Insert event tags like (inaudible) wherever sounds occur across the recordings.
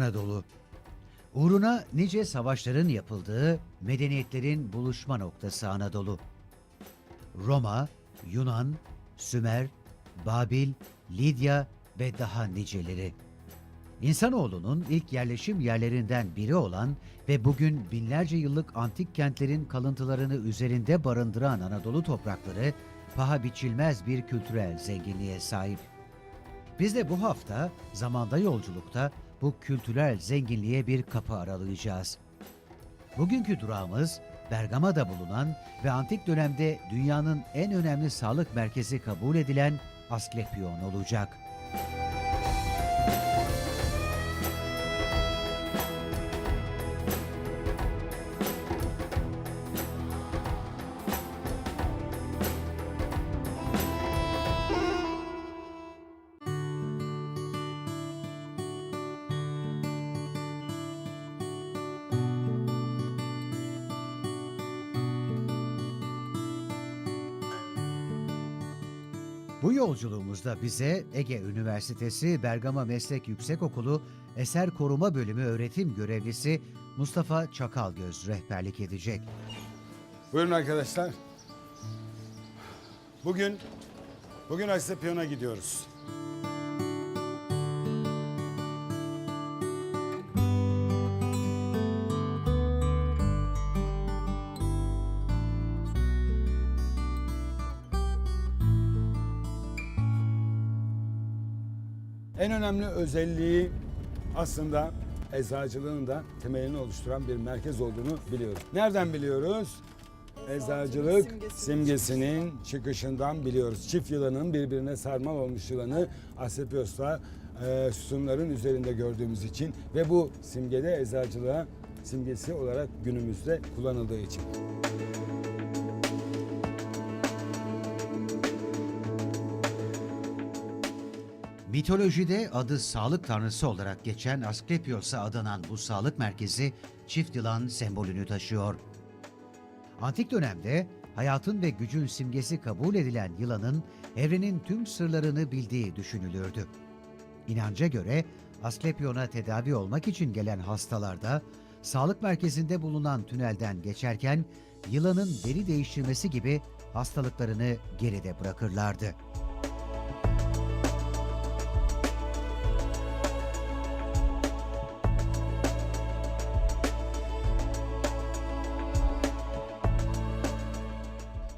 Anadolu. Uğruna nice savaşların yapıldığı medeniyetlerin buluşma noktası Anadolu. Roma, Yunan, Sümer, Babil, Lidya ve daha niceleri. İnsanoğlunun ilk yerleşim yerlerinden biri olan ve bugün binlerce yıllık antik kentlerin kalıntılarını üzerinde barındıran Anadolu toprakları paha biçilmez bir kültürel zenginliğe sahip. Biz de bu hafta zamanda yolculukta bu kültürel zenginliğe bir kapı aralayacağız. Bugünkü durağımız Bergama'da bulunan ve antik dönemde dünyanın en önemli sağlık merkezi kabul edilen Asklepion olacak. Bu yolculuğumuzda bize Ege Üniversitesi Bergama Meslek Yüksekokulu Eser Koruma Bölümü öğretim görevlisi Mustafa Çakalgöz rehberlik edecek. Buyurun arkadaşlar. Bugün bugün Aksepiyon'a gidiyoruz. En önemli özelliği aslında eczacılığın da temelini oluşturan bir merkez olduğunu biliyoruz. Nereden biliyoruz? Eczacılık simgesinin simgesinin çıkışından biliyoruz. Çift yılanın birbirine sarmal olmuş yılanı Asepios'ta e, sütunların üzerinde gördüğümüz için ve bu simgede eczacılığa simgesi olarak günümüzde kullanıldığı için. Mitolojide adı sağlık tanrısı olarak geçen Asklepios'a adanan bu sağlık merkezi çift yılan sembolünü taşıyor. Antik dönemde hayatın ve gücün simgesi kabul edilen yılanın evrenin tüm sırlarını bildiği düşünülürdü. İnanca göre Asklepion'a tedavi olmak için gelen hastalarda sağlık merkezinde bulunan tünelden geçerken yılanın deri değiştirmesi gibi hastalıklarını geride bırakırlardı.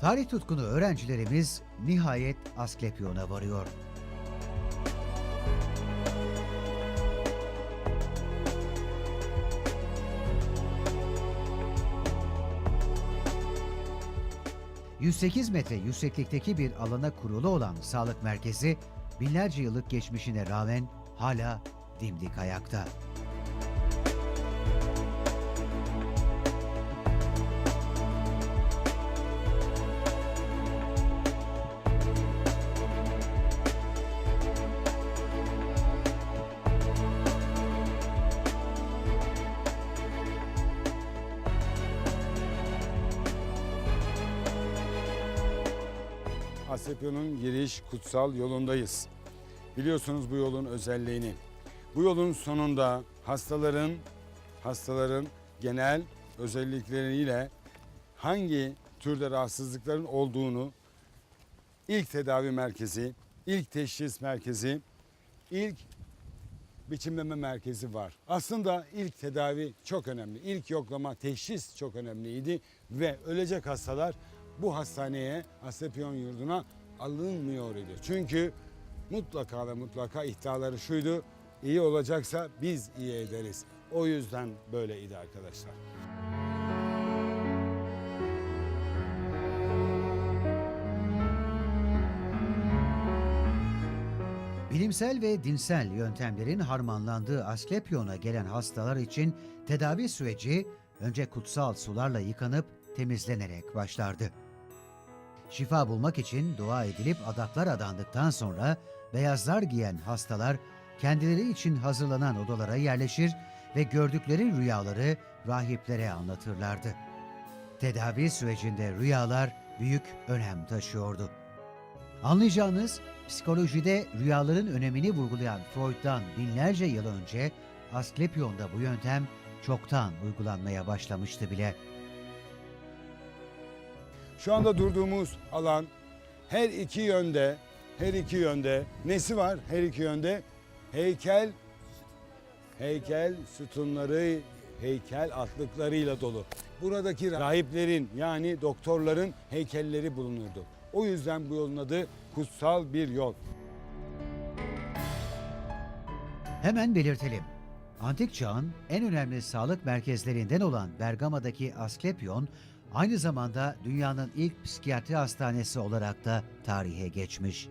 Tarih tutkunu öğrencilerimiz nihayet Asklepion'a varıyor. ...108 metre yükseklikteki bir alana kurulu olan sağlık merkezi... ...binlerce yıllık geçmişine rağmen hala dimdik ayakta. Asepion'un giriş kutsal yolundayız. Biliyorsunuz bu yolun özelliğini. Bu yolun sonunda hastaların hastaların genel özellikleriyle hangi türde rahatsızlıkların olduğunu ilk tedavi merkezi, ilk teşhis merkezi, ilk biçimleme merkezi var. Aslında ilk tedavi çok önemli. İlk yoklama, teşhis çok önemliydi ve ölecek hastalar bu hastaneye, Asepiyon yurduna alınmıyor idi. Çünkü mutlaka ve mutlaka iddiaları şuydu, iyi olacaksa biz iyi ederiz. O yüzden böyleydi arkadaşlar. Bilimsel ve dinsel yöntemlerin harmanlandığı Asklepion'a gelen hastalar için tedavi süreci önce kutsal sularla yıkanıp temizlenerek başlardı. Şifa bulmak için dua edilip adaklar adandıktan sonra beyazlar giyen hastalar kendileri için hazırlanan odalara yerleşir ve gördükleri rüyaları rahiplere anlatırlardı. Tedavi sürecinde rüyalar büyük önem taşıyordu. Anlayacağınız psikolojide rüyaların önemini vurgulayan Freud'dan binlerce yıl önce Asklepion'da bu yöntem çoktan uygulanmaya başlamıştı bile. Şu anda durduğumuz alan her iki yönde, her iki yönde nesi var? Her iki yönde heykel, heykel sütunları, heykel atlıklarıyla dolu. Buradaki rahiplerin yani doktorların heykelleri bulunurdu. O yüzden bu yolun adı kutsal bir yol. Hemen belirtelim. Antik çağın en önemli sağlık merkezlerinden olan Bergama'daki Asklepion, aynı zamanda dünyanın ilk psikiyatri hastanesi olarak da tarihe geçmiş.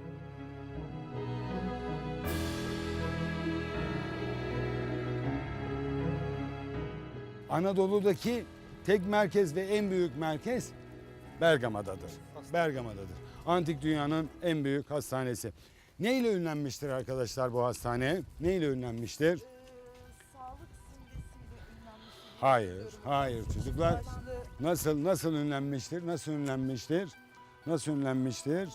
Anadolu'daki tek merkez ve en büyük merkez Bergama'dadır. Bergama'dadır. Antik dünyanın en büyük hastanesi. Neyle ünlenmiştir arkadaşlar bu hastane? Neyle ünlenmiştir? Hayır, hayır çocuklar. Nasıl nasıl ünlenmiştir? Nasıl ünlenmiştir? Nasıl ünlenmiştir?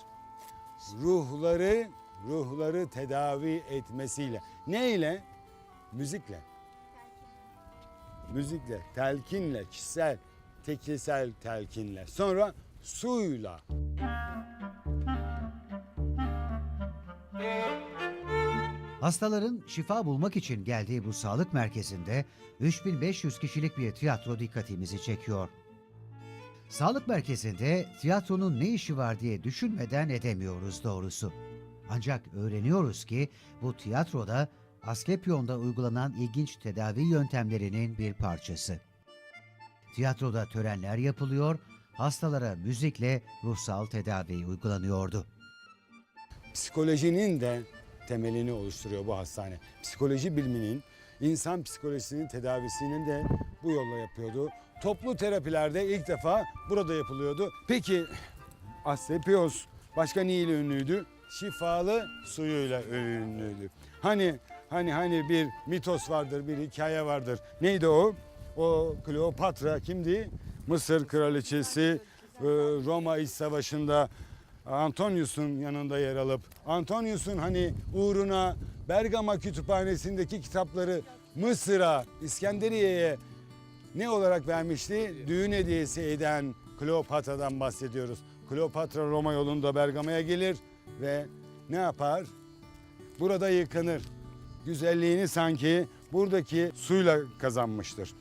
Ruhları ruhları tedavi etmesiyle. Ne ile? Müzikle. Müzikle, telkinle, kişisel, tekisel telkinle. Sonra suyla. Hastaların şifa bulmak için geldiği bu sağlık merkezinde 3500 kişilik bir tiyatro dikkatimizi çekiyor. Sağlık merkezinde tiyatronun ne işi var diye düşünmeden edemiyoruz doğrusu. Ancak öğreniyoruz ki bu tiyatroda Asklepion'da uygulanan ilginç tedavi yöntemlerinin bir parçası. Tiyatroda törenler yapılıyor, hastalara müzikle ruhsal tedavi uygulanıyordu. Psikolojinin de temelini oluşturuyor bu hastane. Psikoloji biliminin, insan psikolojisinin tedavisinin de bu yolla yapıyordu. Toplu terapilerde ilk defa burada yapılıyordu. Peki Asklepios başka neyle ünlüydü? Şifalı suyuyla ünlüydü. Hani hani hani bir mitos vardır, bir hikaye vardır. Neydi o? O Kleopatra kimdi? Mısır kraliçesi e, Roma İç Savaşı'nda Antonius'un yanında yer alıp Antonius'un hani uğruna Bergama Kütüphanesi'ndeki kitapları Mısır'a, İskenderiye'ye ne olarak vermişti? Düğün hediyesi eden Kleopatra'dan bahsediyoruz. Kleopatra Roma yolunda Bergama'ya gelir ve ne yapar? Burada yıkanır. Güzelliğini sanki buradaki suyla kazanmıştır.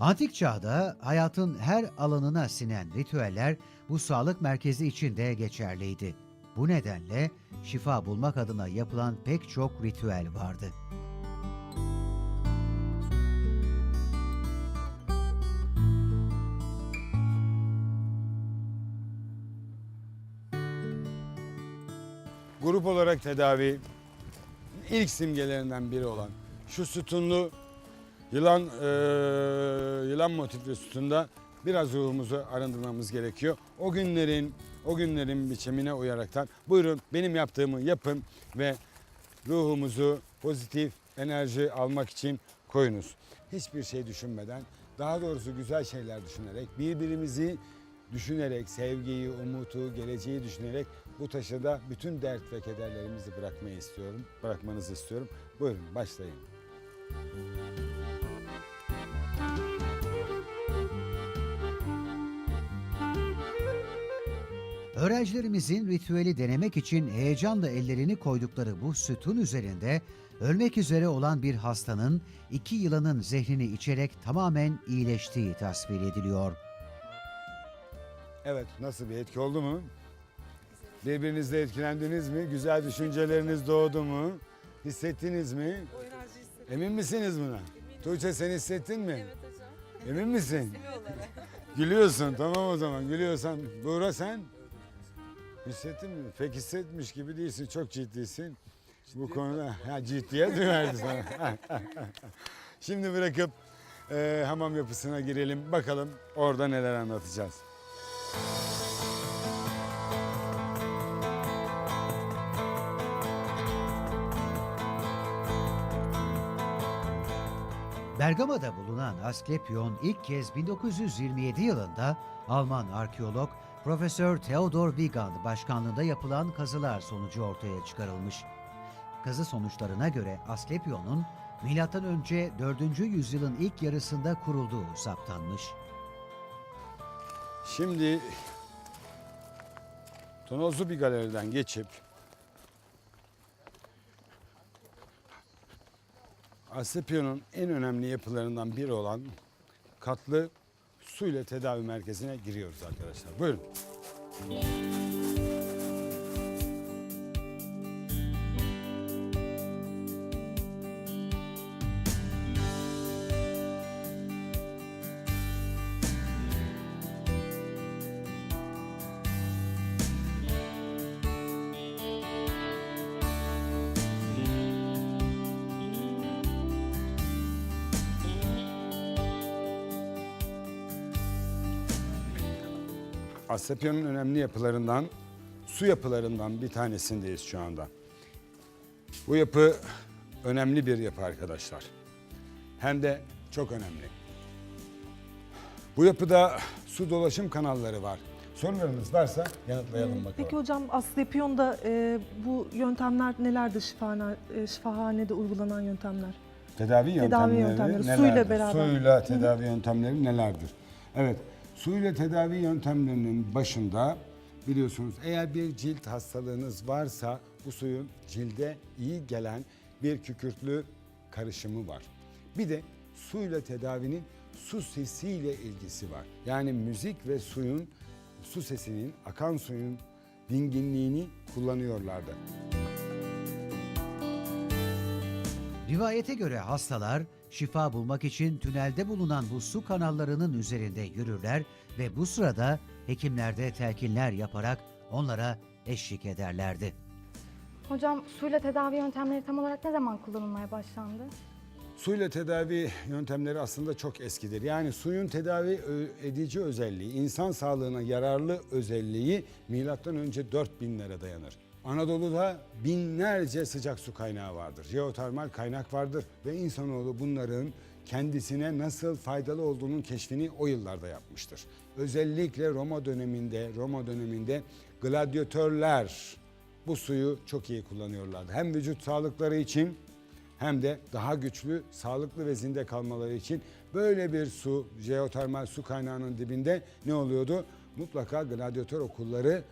Antik çağda hayatın her alanına sinen ritüeller bu sağlık merkezi için de geçerliydi. Bu nedenle şifa bulmak adına yapılan pek çok ritüel vardı. grup olarak tedavi ilk simgelerinden biri olan şu sütunlu yılan eee, yılan motifli sütunda biraz ruhumuzu arındırmamız gerekiyor. O günlerin o günlerin biçimine uyaraktan buyurun benim yaptığımı yapın ve ruhumuzu pozitif enerji almak için koyunuz. Hiçbir şey düşünmeden daha doğrusu güzel şeyler düşünerek birbirimizi düşünerek sevgiyi, umutu, geleceği düşünerek bu taşıda bütün dert ve kederlerimizi bırakmayı istiyorum. Bırakmanızı istiyorum. Buyurun başlayın. Öğrencilerimizin ritüeli denemek için heyecanla ellerini koydukları bu sütun üzerinde ölmek üzere olan bir hastanın iki yılanın zehrini içerek tamamen iyileştiği tasvir ediliyor. Evet nasıl bir etki oldu mu? Birbirinizle etkilendiniz mi? Güzel düşünceleriniz doğdu mu? Hissettiniz mi? Emin misiniz buna? Tuğçe sen hissettin mi? Evet hocam. Emin misin? (laughs) Gülüyorsun tamam o zaman gülüyorsan. Buğra sen? Hissettin mi? Pek hissetmiş gibi değilsin. Çok ciddisin. Bu konuda ha, ciddiyet mi verdi sana? (laughs) Şimdi bırakıp e, hamam yapısına girelim. Bakalım orada neler anlatacağız. Bergama'da bulunan Asklepion ilk kez 1927 yılında Alman arkeolog Profesör Theodor Wigand başkanlığında yapılan kazılar sonucu ortaya çıkarılmış. Kazı sonuçlarına göre Asklepion'un M.Ö. 4. yüzyılın ilk yarısında kurulduğu saptanmış. Şimdi tonozlu bir galeriden geçip Asclepion'un en önemli yapılarından biri olan katlı su ile tedavi merkezine giriyoruz arkadaşlar. Buyurun. Asclepion'un önemli yapılarından, su yapılarından bir tanesindeyiz şu anda. Bu yapı önemli bir yapı arkadaşlar. Hem de çok önemli. Bu yapıda su dolaşım kanalları var. Sorularınız varsa yanıtlayalım bakalım. Peki hocam Asclepion'da e, bu yöntemler nelerdir şifahane, e, şifahanede uygulanan yöntemler? Tedavi yöntemleri, Tedavi yöntemleri, nelerdir? suyla beraber. Suyla tedavi yöntemleri nelerdir? Evet, suyla tedavi yöntemlerinin başında biliyorsunuz eğer bir cilt hastalığınız varsa bu suyun cilde iyi gelen bir kükürtlü karışımı var. Bir de suyla tedavinin su sesiyle ilgisi var. Yani müzik ve suyun, su sesinin, akan suyun dinginliğini kullanıyorlardı. Rivayete göre hastalar şifa bulmak için tünelde bulunan bu su kanallarının üzerinde yürürler ve bu sırada hekimler de telkinler yaparak onlara eşlik ederlerdi. Hocam suyla tedavi yöntemleri tam olarak ne zaman kullanılmaya başlandı? Suyla tedavi yöntemleri aslında çok eskidir. Yani suyun tedavi ö- edici özelliği, insan sağlığına yararlı özelliği milattan önce 4000'lere dayanır. Anadolu'da binlerce sıcak su kaynağı vardır. Jeotermal kaynak vardır ve insanoğlu bunların kendisine nasıl faydalı olduğunun keşfini o yıllarda yapmıştır. Özellikle Roma döneminde, Roma döneminde gladyatörler bu suyu çok iyi kullanıyorlardı. Hem vücut sağlıkları için hem de daha güçlü, sağlıklı ve zinde kalmaları için böyle bir su, jeotermal su kaynağının dibinde ne oluyordu? Mutlaka gladyatör okulları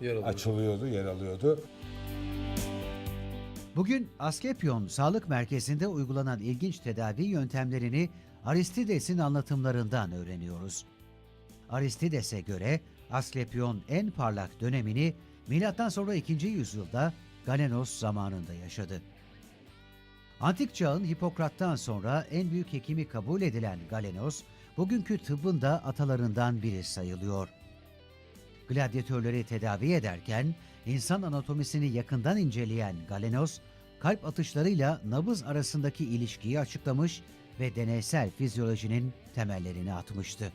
Yer alıyor. açılıyordu, yer alıyordu. Bugün Asklepion Sağlık Merkezi'nde uygulanan ilginç tedavi yöntemlerini Aristides'in anlatımlarından öğreniyoruz. Aristides'e göre Asklepion en parlak dönemini milattan sonra 2. yüzyılda Galenos zamanında yaşadı. Antik çağın Hipokrat'tan sonra en büyük hekimi kabul edilen Galenos, bugünkü tıbbın da atalarından biri sayılıyor. Gladyatörleri tedavi ederken insan anatomisini yakından inceleyen Galenos, kalp atışlarıyla nabız arasındaki ilişkiyi açıklamış ve deneysel fizyolojinin temellerini atmıştı.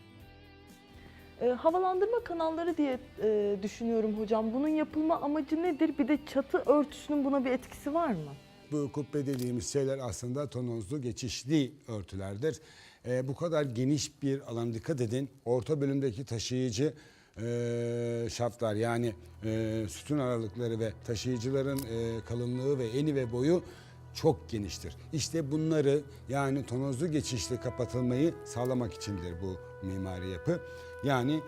E, havalandırma kanalları diye e, düşünüyorum hocam. Bunun yapılma amacı nedir? Bir de çatı örtüsünün buna bir etkisi var mı? Bu kubbe dediğimiz şeyler aslında tonozlu geçişli örtülerdir. Ee, bu kadar geniş bir alan dikkat edin. Orta bölümdeki taşıyıcı e, şaftlar yani e, sütun aralıkları ve taşıyıcıların e, kalınlığı ve eni ve boyu çok geniştir. İşte bunları yani tonozlu geçişli kapatılmayı sağlamak içindir bu mimari yapı. Yani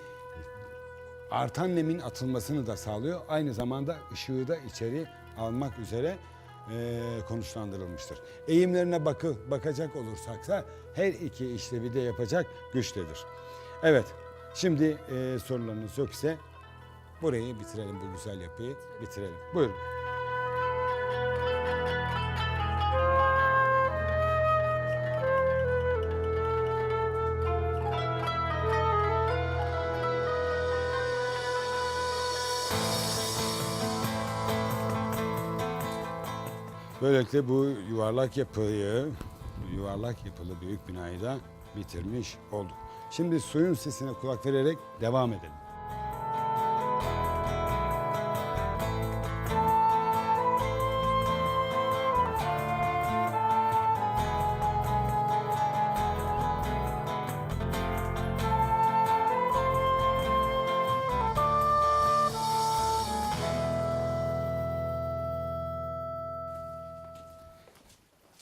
artan nemin atılmasını da sağlıyor. Aynı zamanda ışığı da içeri almak üzere eee, konuşlandırılmıştır. Eğimlerine bakı, bakacak olursaksa her iki işlevi de yapacak güçtedir. Evet, şimdi eee, sorularınız yok ise burayı bitirelim, bu güzel yapıyı bitirelim. Buyurun. Böylelikle bu yuvarlak yapıyı, yuvarlak yapılı büyük binayı da bitirmiş olduk. Şimdi suyun sesine kulak vererek devam edelim.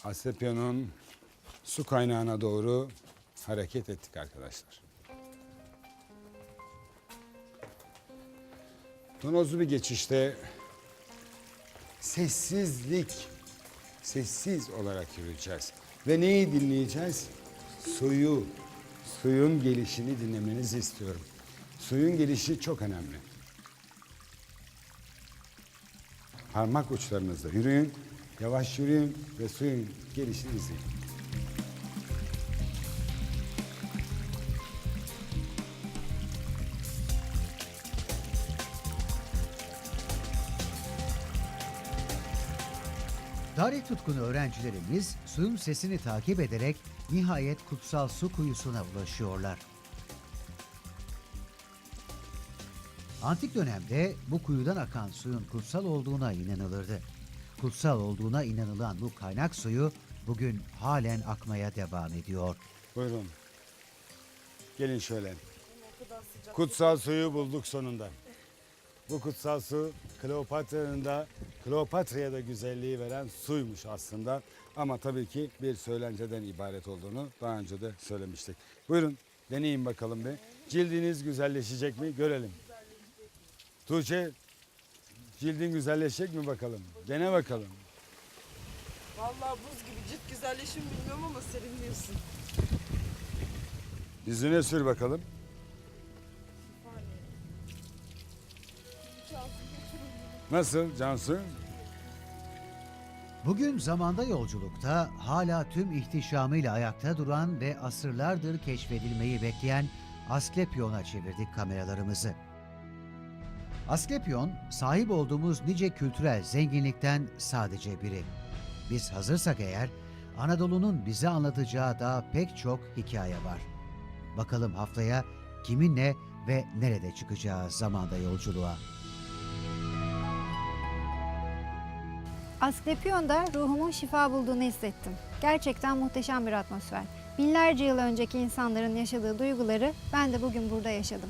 Asepya'nın su kaynağına doğru hareket ettik arkadaşlar. Tonozlu bir geçişte sessizlik, sessiz olarak yürüyeceğiz. Ve neyi dinleyeceğiz? Suyu, suyun gelişini dinlemenizi istiyorum. Suyun gelişi çok önemli. Parmak uçlarınızla yürüyün, yavaş yürüyün ve suyun gelişini izleyin. Tarih tutkunu öğrencilerimiz suyun sesini takip ederek nihayet kutsal su kuyusuna ulaşıyorlar. Antik dönemde bu kuyudan akan suyun kutsal olduğuna inanılırdı. Kutsal olduğuna inanılan bu kaynak suyu bugün halen akmaya devam ediyor. Buyurun. Gelin şöyle. Kutsal suyu bulduk sonunda. Bu kutsal su Kleopatra'nın da Kleopatra'ya da güzelliği veren suymuş aslında. Ama tabii ki bir söylenceden ibaret olduğunu daha önce de söylemiştik. Buyurun deneyin bakalım bir. Cildiniz güzelleşecek mi görelim. Tuğçe cildin güzelleşecek mi bakalım? Dene bakalım. Vallahi buz gibi cilt güzelleşim bilmiyorum ama serinliyorsun. Yüzüne sür bakalım. Nasıl Cansu? Bugün zamanda yolculukta hala tüm ihtişamıyla ayakta duran ve asırlardır keşfedilmeyi bekleyen Asklepion'a çevirdik kameralarımızı. Asklepion, sahip olduğumuz nice kültürel zenginlikten sadece biri. Biz hazırsak eğer, Anadolu'nun bize anlatacağı daha pek çok hikaye var. Bakalım haftaya kiminle ve nerede çıkacağı zamanda yolculuğa. Asklepion'da ruhumun şifa bulduğunu hissettim. Gerçekten muhteşem bir atmosfer. Binlerce yıl önceki insanların yaşadığı duyguları ben de bugün burada yaşadım.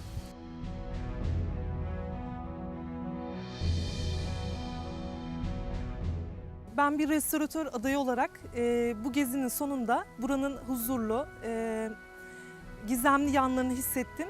Ben bir restoratör adayı olarak e, bu gezinin sonunda buranın huzurlu, e, gizemli yanlarını hissettim.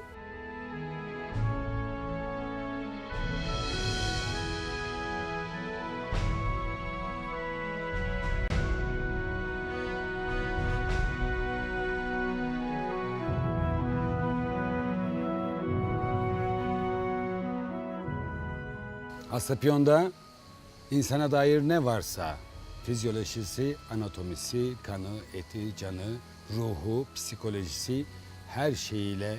Asapiyon'da insana dair ne varsa fizyolojisi, anatomisi, kanı, eti, canı, ruhu, psikolojisi her şeyiyle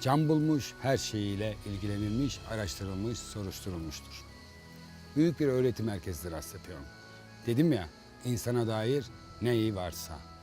can bulmuş, her şeyiyle ilgilenilmiş, araştırılmış, soruşturulmuştur. Büyük bir öğretim merkezidir Asapiyon. Dedim ya, insana dair neyi varsa.